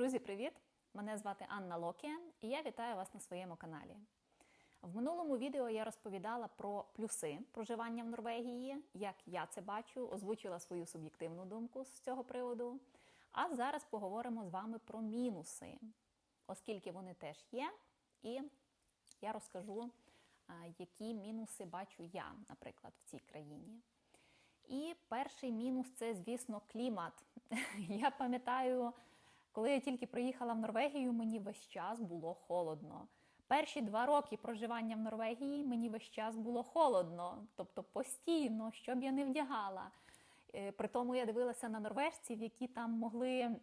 Друзі, привіт! Мене звати Анна Локія і я вітаю вас на своєму каналі. В минулому відео я розповідала про плюси проживання в Норвегії, як я це бачу, озвучила свою суб'єктивну думку з цього приводу. А зараз поговоримо з вами про мінуси, оскільки вони теж є, і я розкажу, які мінуси бачу я, наприклад, в цій країні. І перший мінус це, звісно, клімат. Я пам'ятаю, коли я тільки приїхала в Норвегію, мені весь час було холодно. Перші два роки проживання в Норвегії мені весь час було холодно, тобто постійно, що б я не вдягала. Е, При тому я дивилася на норвежців, які там могли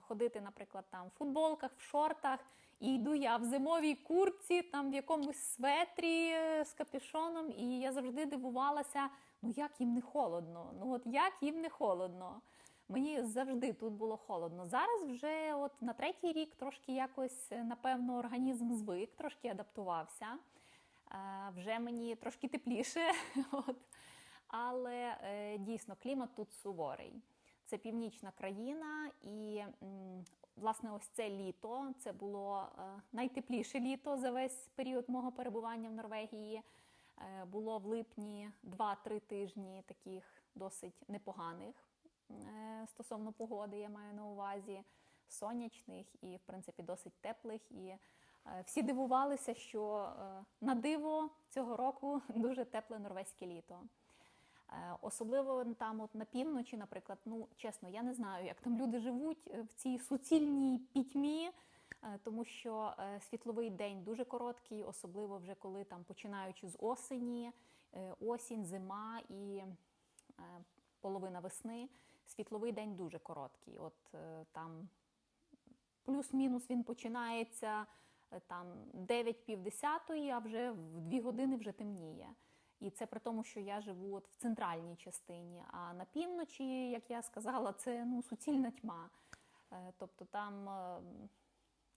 ходити, наприклад, там в футболках, в шортах, і йду я в зимовій куртці, там в якомусь светрі е, з капюшоном, і я завжди дивувалася, ну як їм не холодно? Ну от як їм не холодно? Мені завжди тут було холодно. Зараз вже от на третій рік трошки якось, е, напевно, організм звик, трошки адаптувався. Е, Вже мені трошки тепліше. От. Але е, дійсно клімат тут суворий. Це північна країна, і власне ось це літо. Це було найтепліше літо за весь період мого перебування в Норвегії. Було в липні 2-3 тижні таких досить непоганих стосовно погоди, я маю на увазі сонячних і, в принципі, досить теплих. І е, всі дивувалися, що е, на диво цього року дуже тепле норвезьке літо. Е, Особливо там, от на півночі, наприклад, ну чесно, я не знаю, як там люди живуть е, в цій суцільній пітьмі, е, тому що е, світловий день дуже короткий, особливо вже коли там починаючи з осені, е, осінь, зима і е, половина весни, світловий день дуже короткий. От е, там плюс-мінус він починається е, там 9-півдесятої, а вже в 2 години вже темніє. І це при тому, що я живу от в центральній частині. А на півночі, як я сказала, це ну, суцільна тьма. Е, Тобто там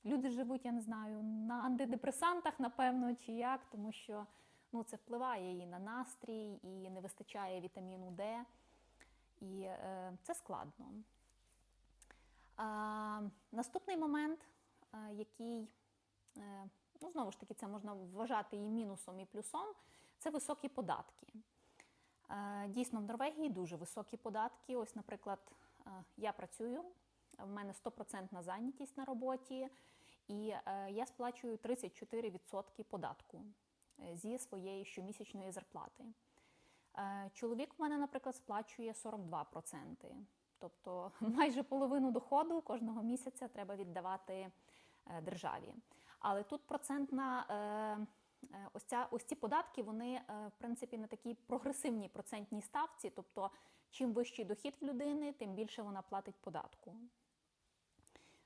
люди живуть, я не знаю, на антидепресантах, напевно, чи як, тому що ну, це впливає і на настрій, і не вистачає вітаміну Д. І е, це складно. Наступний момент, який, е, ну, знову ж таки, це можна вважати і мінусом, і плюсом, це високі податки. Е, дійсно, в Норвегії дуже високі податки. Ось, наприклад, е, я працюю, в мене 100% зайнятість на роботі, і е, я сплачую 34% податку е, зі своєї щомісячної зарплати. Е, Чоловік в мене, наприклад, сплачує 42%. Тобто майже половину доходу кожного місяця треба віддавати е, державі. Але тут процентна е, ось, ця, ось ці податки, вони в принципі на такій прогресивній процентній ставці. Тобто, чим вищий дохід в людини, тим більше вона платить податку.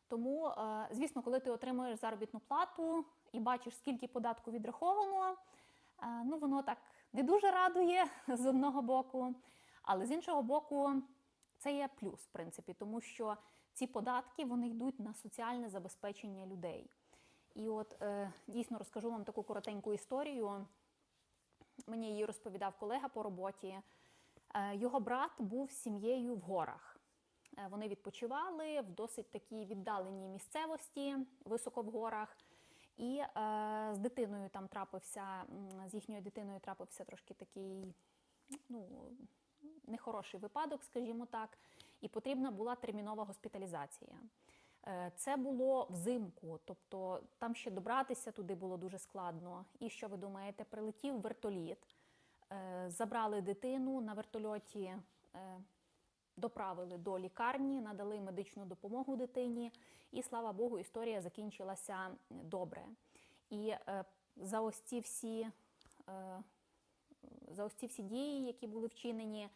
Тому, звісно, коли ти отримуєш заробітну плату і бачиш, скільки податку відраховано, ну воно так не дуже радує з одного боку, але з іншого боку, це є плюс, в принципі, тому що ці податки вони йдуть на соціальне забезпечення людей. І от е, дійсно розкажу вам таку коротеньку історію. Мені її розповідав колега по роботі. Е, Його брат був сім'єю в горах. Е, Вони відпочивали в досить такій віддаленій місцевості, високо в горах. І е, з дитиною там трапився, з їхньою дитиною трапився трошки такий ну, нехороший випадок, скажімо так, і потрібна була термінова госпіталізація. Е, Це було взимку, тобто там ще добратися туди було дуже складно. І що ви думаєте, прилетів вертоліт, е, забрали дитину на вертольоті. е, доправили до лікарні, надали медичну допомогу дитині, і слава Богу, історія закінчилася добре. І е, за ось ці всі, е, за ось ці всі дії, які були вчинені,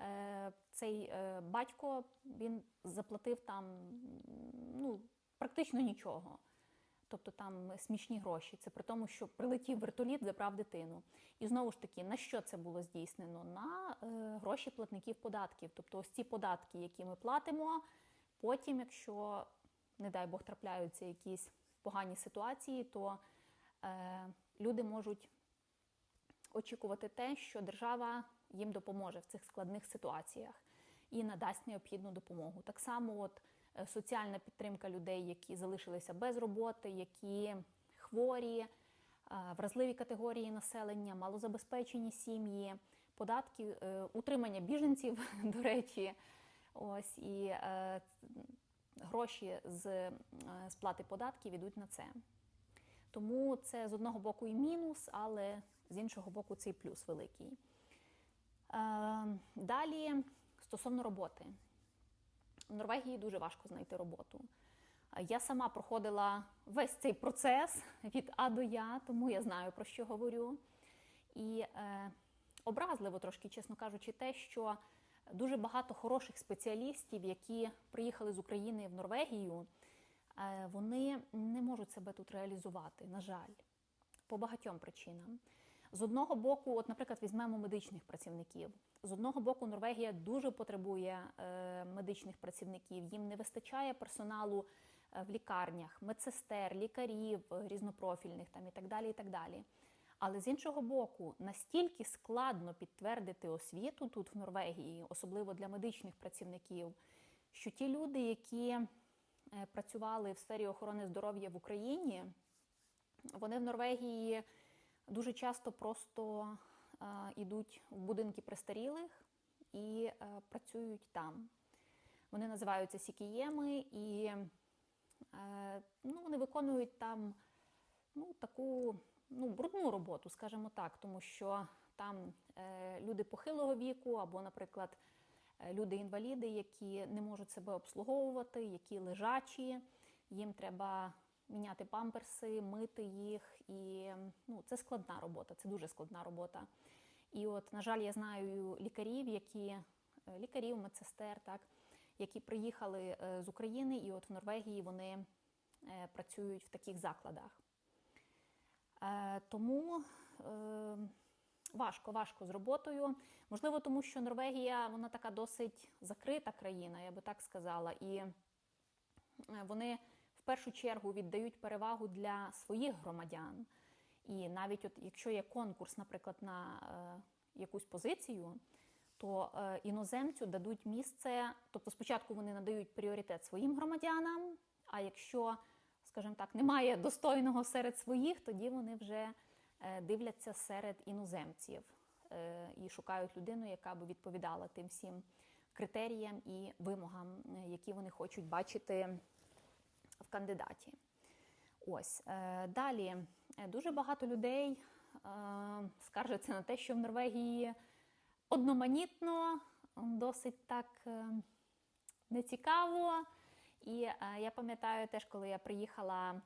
е, цей е, батько він заплатив там ну, практично нічого. Тобто там смішні гроші. Це при тому, що прилетів вертоліт, забрав дитину. І знову ж таки, на що це було здійснено? На е, гроші платників податків. Тобто, ось ці податки, які ми платимо, потім, якщо, не дай Бог, трапляються якісь погані ситуації, то е, люди можуть очікувати те, що держава їм допоможе в цих складних ситуаціях і надасть необхідну допомогу. Так само, от е, соціальна підтримка людей, які залишилися без роботи, які хворі, е, вразливі категорії населення, малозабезпечені сім'ї, податки, е, утримання біженців, до речі, ось і е, гроші з е, сплати податків йдуть на це. Тому це з одного боку і мінус, але з іншого боку це і плюс великий. Е, Далі стосовно роботи. В Норвегії дуже важко знайти роботу. Я сама проходила весь цей процес від А до Я, тому я знаю про що говорю. І е, образливо трошки, чесно кажучи, те, що дуже багато хороших спеціалістів, які приїхали з України в Норвегію, е, вони не можуть себе тут реалізувати, на жаль, по багатьом причинам. З одного боку, от, наприклад, візьмемо медичних працівників. З одного боку, Норвегія дуже потребує е, медичних працівників. Їм не вистачає персоналу е, в лікарнях, медсестер, лікарів е, різнопрофільних там і так далі. І так далі. Але з іншого боку, настільки складно підтвердити освіту тут в Норвегії, особливо для медичних працівників, що ті люди, які е, працювали в сфері охорони здоров'я в Україні, вони в Норвегії дуже часто просто е, йдуть в будинки престарілих і е, працюють там. Вони називаються сікієми, і е, ну, вони виконують там ну, таку ну, брудну роботу, скажімо так, тому що там е, люди похилого віку, або, наприклад, е, люди-інваліди, які не можуть себе обслуговувати, які лежачі, їм треба міняти памперси, мити їх. І ну, це складна робота, це дуже складна робота. І от, на жаль, я знаю лікарів, які е, лікарів, медсестер, так, які приїхали е, з України, і от в Норвегії вони е, працюють в таких закладах. Тому важко, важко з роботою. Можливо, тому що Норвегія вона така досить закрита країна, я би так сказала. І вони першу чергу віддають перевагу для своїх громадян. І навіть от якщо є конкурс, наприклад, на е, якусь позицію, то е, іноземцю дадуть місце, тобто спочатку вони надають пріоритет своїм громадянам, а якщо, скажімо так, немає достойного серед своїх, тоді вони вже е, дивляться серед іноземців е, і шукають людину, яка би відповідала тим всім критеріям і вимогам, е, які вони хочуть бачити в кандидаті. Ось е, далі е, дуже багато людей е, скаржаться на те, що в Норвегії одноманітно, досить так нецікаво. І я пам'ятаю теж, коли я приїхала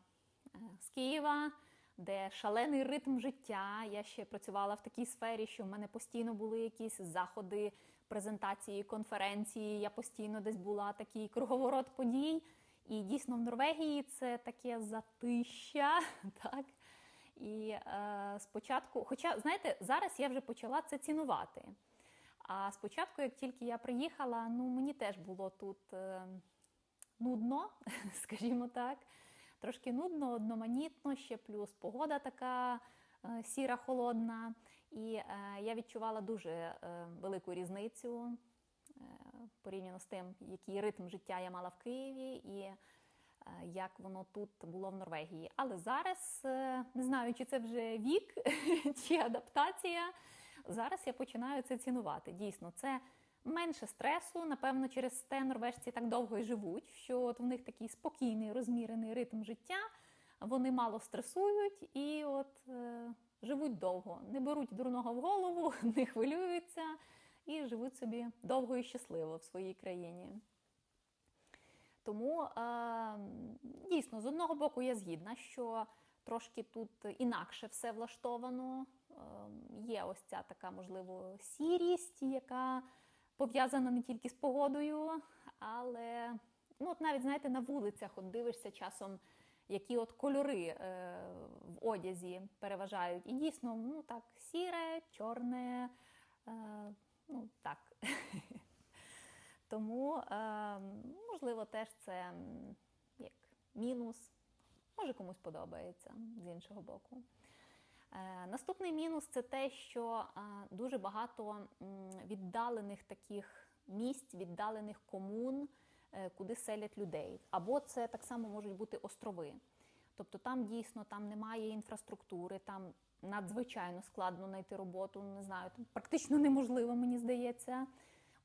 з Києва, де шалений ритм життя. Я ще працювала в такій сфері, що в мене постійно були якісь заходи, презентації, конференції. Я постійно десь була такий круговорот подій. І дійсно в Норвегії це таке затища, так. І е, спочатку, хоча, знаєте, зараз я вже почала це цінувати. А спочатку, як тільки я приїхала, ну мені теж було тут е, нудно, скажімо так. Трошки нудно, одноманітно, ще плюс погода така е, сіра, холодна. І е, я відчувала дуже е, велику різницю порівняно з тим, який ритм життя я мала в Києві і е, як воно тут було в Норвегії. Але зараз е, не знаю, чи це вже вік, чи адаптація. Зараз я починаю це цінувати. Дійсно, це менше стресу. Напевно, через те норвежці так довго і живуть, що от в них такий спокійний, розмірений ритм життя. Вони мало стресують і от е, живуть довго, не беруть дурного в голову, не хвилюються і живуть собі довго і щасливо в своїй країні. Тому дійсно, з одного боку, я згідна, що трошки тут інакше все влаштовано. Е, є ось ця така, можливо, сірість, яка пов'язана не тільки з погодою, але ну, от навіть знаєте, на вулицях от дивишся часом, які от кольори е, в одязі переважають. І дійсно, ну так, сіре, чорне, е, ну так. Тому, е, можливо, теж це як мінус. Може, комусь подобається з іншого боку. Е, Наступний мінус це те, що е, дуже багато віддалених таких місць, віддалених комун куди селять людей. Або це так само можуть бути острови. Тобто там дійсно там немає інфраструктури, там надзвичайно складно знайти роботу. Не знаю, там практично неможливо, мені здається.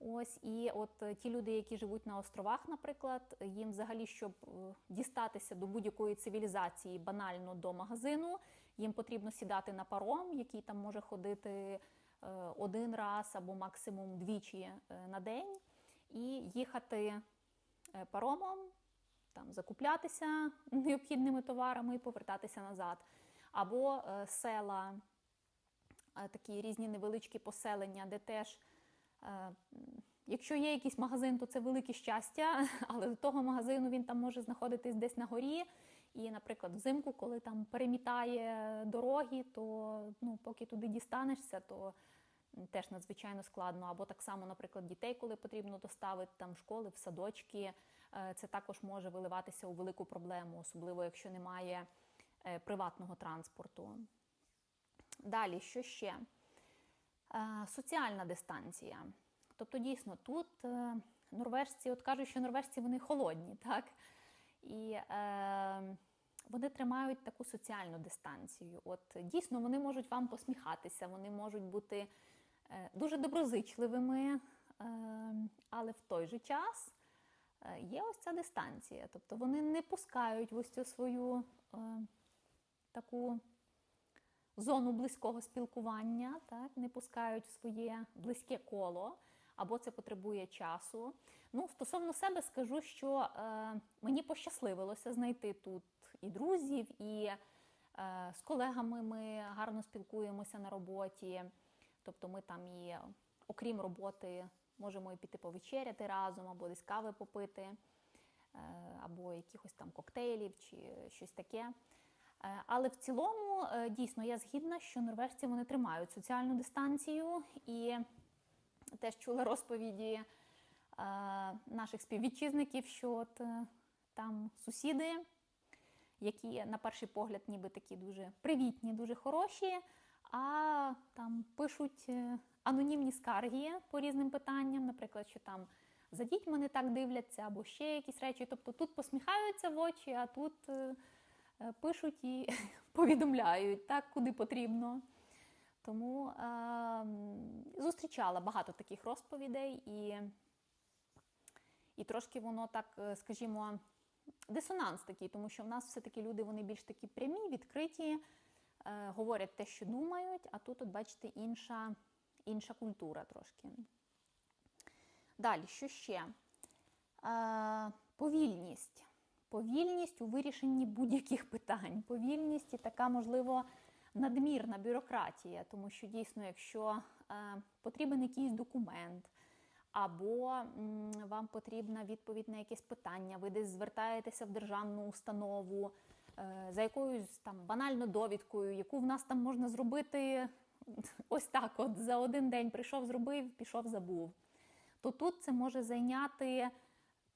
Ось і от е, ті люди, які живуть на островах, наприклад, їм взагалі, щоб е, дістатися до будь-якої цивілізації, банально до магазину, їм потрібно сідати на паром, який там може ходити е, один раз або максимум двічі на день, і їхати паромом, там закуплятися необхідними товарами і повертатися назад. Або е, села, е, такі різні невеличкі поселення, де теж. Е, Якщо є якийсь магазин, то це велике щастя, але до того магазину він там може знаходитись десь на горі. І, наприклад, взимку, коли там перемітає дороги, то ну, поки туди дістанешся, то теж надзвичайно складно. Або так само, наприклад, дітей, коли потрібно доставити там в школи, в садочки, це також може виливатися у велику проблему, особливо якщо немає приватного транспорту. Далі, що ще? Е, Соціальна дистанція. Тобто, дійсно, тут е, норвежці, от кажуть, що норвежці вони холодні, так? І е, вони тримають таку соціальну дистанцію. От дійсно вони можуть вам посміхатися, вони можуть бути е, дуже доброзичливими, е, але в той же час е, є ось ця дистанція. Тобто вони не пускають ось цю свою е, таку зону близького спілкування, так, не пускають в своє близьке коло, або це потребує часу. Ну, стосовно себе скажу, що е, мені пощасливилося знайти тут і друзів, і е, з колегами ми гарно спілкуємося на роботі. Тобто ми там і, окрім роботи, можемо і піти повечеряти разом, або десь кави попити, е, або якихось там коктейлів чи щось таке. Е, Але в цілому, е, дійсно, я згідна, що норвежці вони тримають соціальну дистанцію і теж чула розповіді е, наших співвітчизників, що от там сусіди, які на перший погляд ніби такі дуже привітні, дуже хороші, а там пишуть анонімні скарги по різним питанням, наприклад, що там за дітьми не так дивляться, або ще якісь речі. Тобто тут посміхаються в очі, а тут пишуть і повідомляють так, куди потрібно. Тому е, зустрічала багато таких розповідей, і, і трошки воно так, е, скажімо, дисонанс такий, тому що в нас все-таки люди вони більш такі прямі, відкриті, е, говорять те, що думають, а тут, от бачите, інша, інша культура трошки. Далі, що ще? Е, повільність. Повільність у вирішенні будь-яких питань. Повільність і така, можливо, надмірна бюрократія, тому що дійсно, якщо е, потрібен якийсь документ, або м, вам потрібна відповідь на якесь питання, ви десь звертаєтеся в державну установу е, за якоюсь там банально довідкою, яку в нас там можна зробити ось так: от за один день прийшов, зробив, пішов, забув. То тут це може зайняти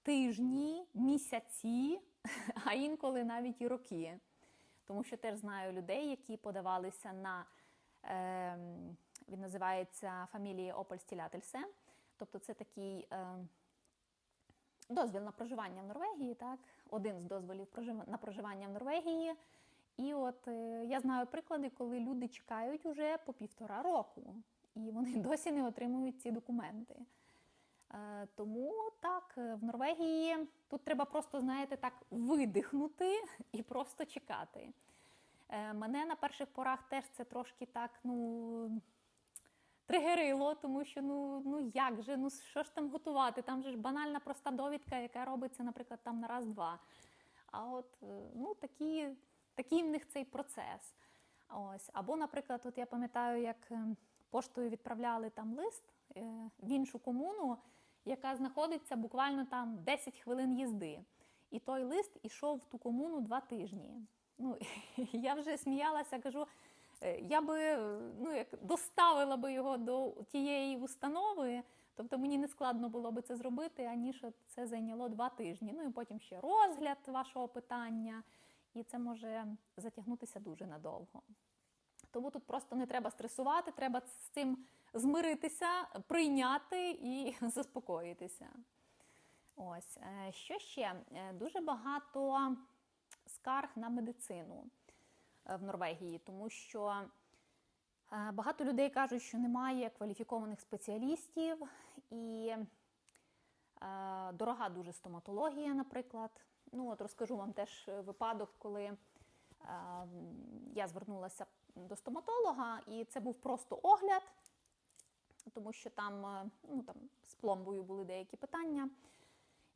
тижні, місяці, а інколи навіть і роки. Тому що теж знаю людей, які подавалися на е, він називається фамілії Опольстілятельсе. Тобто це такий е, дозвіл на проживання в Норвегії, так? один з дозволів на проживання в Норвегії. І от е, я знаю приклади, коли люди чекають уже по півтора року, і вони досі не отримують ці документи. Е, Тому так, е, в Норвегії тут треба просто, знаєте, так видихнути і просто чекати. Е, Мене на перших порах теж це трошки так, ну. Тригерило, тому що ну, ну як же, ну що ж там готувати? Там же ж банальна проста довідка, яка робиться, наприклад, там на раз-два. А от ну, такі, такий в них цей процес. Ось. Або, наприклад, от я пам'ятаю, як е, поштою відправляли там лист в іншу комуну, яка знаходиться буквально там 10 хвилин їзди. І той лист ішов в ту комуну два тижні. Ну, я вже сміялася, кажу, е, я би е, ну, як доставила би його до тієї установи, тобто мені не складно було би це зробити, аніж це зайняло два тижні. Ну і потім ще розгляд вашого питання, і це може затягнутися дуже надовго. Тому тут просто не треба стресувати, треба з цим змиритися, прийняти і заспокоїтися. Ось е, що ще? Е, Дуже багато скарг на медицину е, в Норвегії, тому що багато людей кажуть, що немає кваліфікованих спеціалістів і дорога дуже стоматологія, наприклад. Ну, от розкажу вам теж випадок, коли я звернулася до стоматолога, і це був просто огляд, тому що там, е, ну, там з пломбою були деякі питання.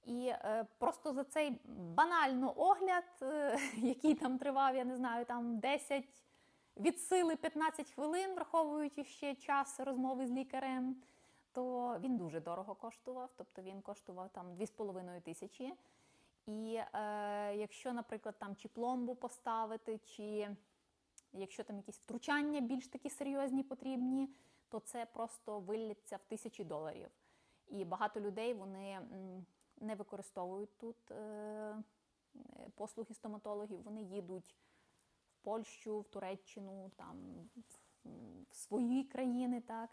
І е, просто за цей банально огляд, е, який там тривав, я не знаю, там 10 від сили 15 хвилин, враховуючи ще час розмови з лікарем, то він дуже дорого коштував. Тобто він коштував там 2,5 тисячі. І е, якщо, наприклад, там чи пломбу поставити, чи якщо там якісь втручання більш такі серйозні потрібні, то це просто виллється в тисячі доларів. І багато людей вони не використовують тут е, послуги стоматологів, вони їдуть в Польщу, в Туреччину, там, в, в свої країни, так,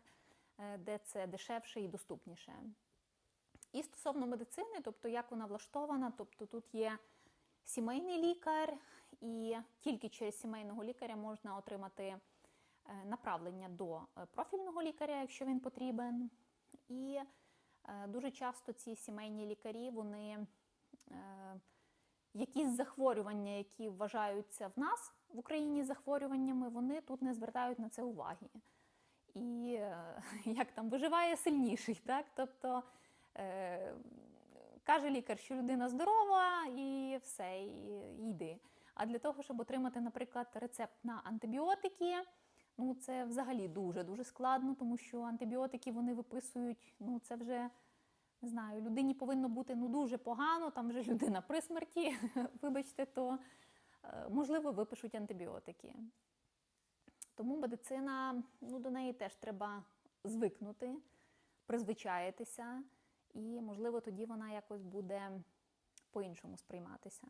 е, де це дешевше і доступніше. І стосовно медицини, тобто як вона влаштована, тобто тут є сімейний лікар, і тільки через сімейного лікаря можна отримати е, направлення до е, профільного лікаря, якщо він потрібен. І е, дуже часто ці сімейні лікарі, вони якісь захворювання, які вважаються в нас в Україні захворюваннями, вони тут не звертають на це уваги. І як там виживає сильніший, так? Тобто е, каже лікар, що людина здорова, і все, і йди. А для того, щоб отримати, наприклад, рецепт на антибіотики, ну це взагалі дуже-дуже складно, тому що антибіотики вони виписують, ну це вже не знаю, людині повинно бути ну дуже погано, там вже людина при смерті, вибачте, то е, можливо випишуть антибіотики. Тому медицина, ну до неї теж треба звикнути, призвичаїтися, і, можливо, тоді вона якось буде по-іншому сприйматися.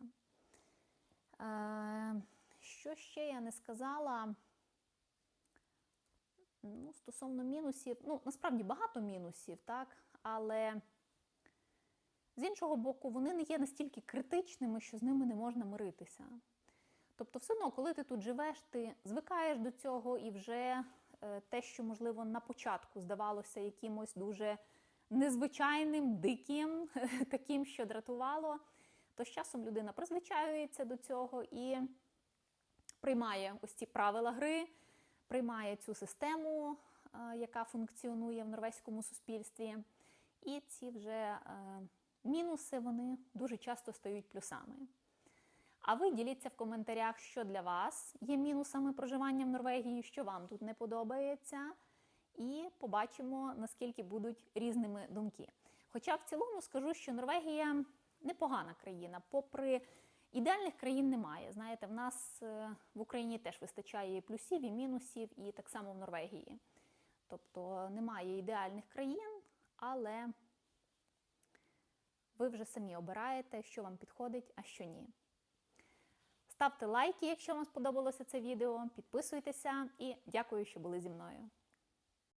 Е, що ще я не сказала? Ну, стосовно мінусів, ну, насправді багато мінусів, так, але з іншого боку, вони не є настільки критичними, що з ними не можна миритися. Тобто, все одно, коли ти тут живеш, ти звикаєш до цього, і вже е, те, що, можливо, на початку здавалося якимось дуже незвичайним, диким, таким, що дратувало, то з часом людина призвичаюється до цього і приймає ось ці правила гри, приймає цю систему, е, яка функціонує в норвезькому суспільстві. І ці вже е, мінуси вони дуже часто стають плюсами. А ви діліться в коментарях, що для вас є мінусами проживання в Норвегії, що вам тут не подобається, і побачимо, наскільки будуть різними думки. Хоча в цілому скажу, що Норвегія непогана країна, попри ідеальних країн немає. Знаєте, в нас е, в Україні теж вистачає і плюсів, і мінусів, і так само в Норвегії. Тобто немає ідеальних країн, але ви вже самі обираєте, що вам підходить, а що ні. Ставте лайки, якщо вам сподобалося це відео, підписуйтеся і дякую, що були зі мною.